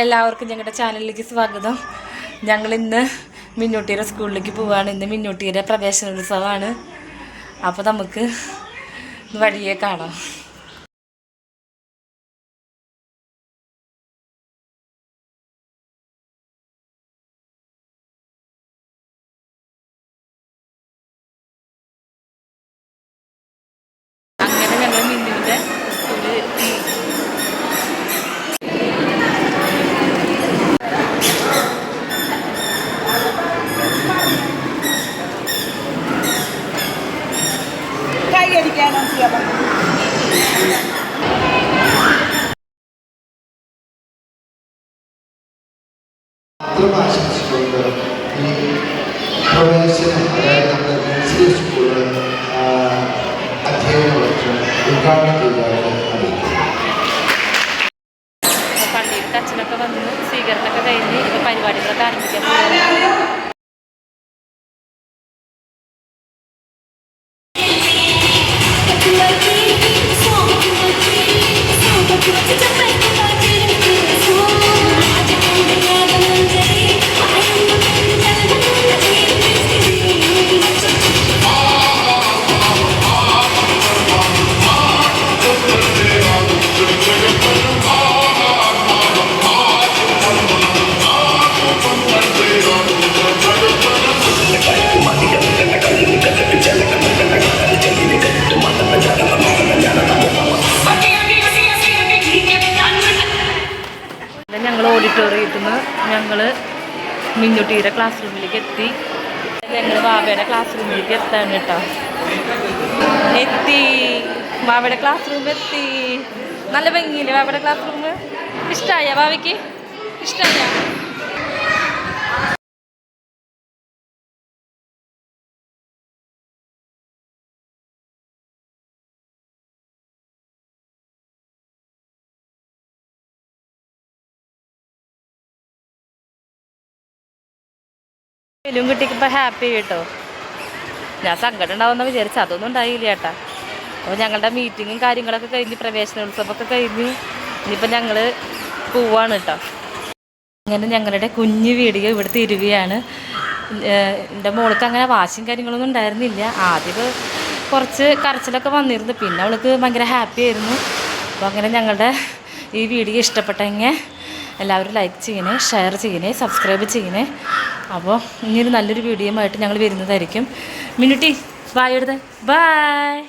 എല്ലാവർക്കും ഞങ്ങളുടെ ചാനലിലേക്ക് സ്വാഗതം. ഞങ്ങൾ ഇന്ന് മിന്നൂട്ടിയുടെ സ്കൂളിലേക്ക് പോവുകയാണ് ഇന്ന് മിന്നൂട്ടിയുടെ പ്രവേശനോത്സവമാണ്. അപ്പോൾ നമുക്ക് വഴിയെ കാണാം അങ്ങനെ ഞങ്ങൾ മിന്നുവിന്റെ സ്കൂളിൽ എത്തി കൈയടിക്കാനോ ചെയ്യാൻ മാത്രം ആശംസിച്ചുകൊണ്ട് ഈ പ്രവേശനം അതായത് നമ്മുടെ നഴ്സറി സ്കൂൾ അധ്യയന വർഷം ഉദ്ഘാടനം ചെയ്തതായിട്ട് പള്ളിയിലത്തെ അച്ഛനൊക്കെ വന്ന് സ്വീകരണമൊക്കെ കഴിഞ്ഞ് ഇപ്പോൾ പരിപാടികളൊക്കെ ആരംഭിക്കാൻ പോകുന്നു ഞങ്ങൾ ഓഡിറ്റോറിയത്തിൽ നിന്ന് ഞങ്ങൾ മിന്നുട്ടിയുടെ ക്ലാസ് റൂമിലേക്ക് എത്തി. ഞങ്ങൾ ബാബയുടെ ക്ലാസ് റൂമിലേക്ക് എത്താണ് കേട്ടോ. എത്തി. ബാബയുടെ ക്ലാസ് റൂം എത്തി. നല്ല ഭംഗിയില്ലേ ബാബയുടെ ക്ലാസ് റൂം ഇഷ്ടമായ ബാബയ്ക്ക് ഇഷ്ടമായ ഫിലിം ഇപ്പം ഹാപ്പി കേട്ടോ. ഞാൻ സങ്കടം ഉണ്ടാവുമെന്ന് വിചാരിച്ചു. അതൊന്നും ഉണ്ടായില്ല ചേട്ടാ. അപ്പോൾ ഞങ്ങളുടെ മീറ്റിങ്ങും കാര്യങ്ങളൊക്കെ കഴിഞ്ഞ് പ്രവേശനോത്സവമൊക്കെ കഴിഞ്ഞു. ഇനിയിപ്പോൾ ഞങ്ങൾ പോവാണ് കേട്ടോ. അങ്ങനെ ഞങ്ങളുടെ കുഞ്ഞു വീഡിയോ ഇവിടെ തിരുവിയാണ്. എന്റെ മോൾക്ക് അങ്ങനെ വാശിയും കാര്യങ്ങളൊന്നും ഉണ്ടായിരുന്നില്ല. ആദ്യം കുറച്ച് കരച്ചിലൊക്കെ വന്നിരുന്നു. പിന്നെ അവൾക്ക് ഭയങ്കര ഹാപ്പി ആയിരുന്നു. അപ്പോൾ അങ്ങനെ ഞങ്ങളുടെ ഈ വീഡിയോ ഇഷ്ടപ്പെട്ടെങ്കിൽ എല്ലാവരും ലൈക്ക് ചെയ്യണേ ഷെയർ ചെയ്യണേ സബ്സ്ക്രൈബ് ചെയ്യണേ. അപ്പോൾ ഇനിയൊരു നല്ലൊരു വീഡിയോ ആയിട്ട് ഞങ്ങൾ വരുന്നതായിരിക്കും. മിനുട്ടി ബായ് എടുത്തേ. ബായ്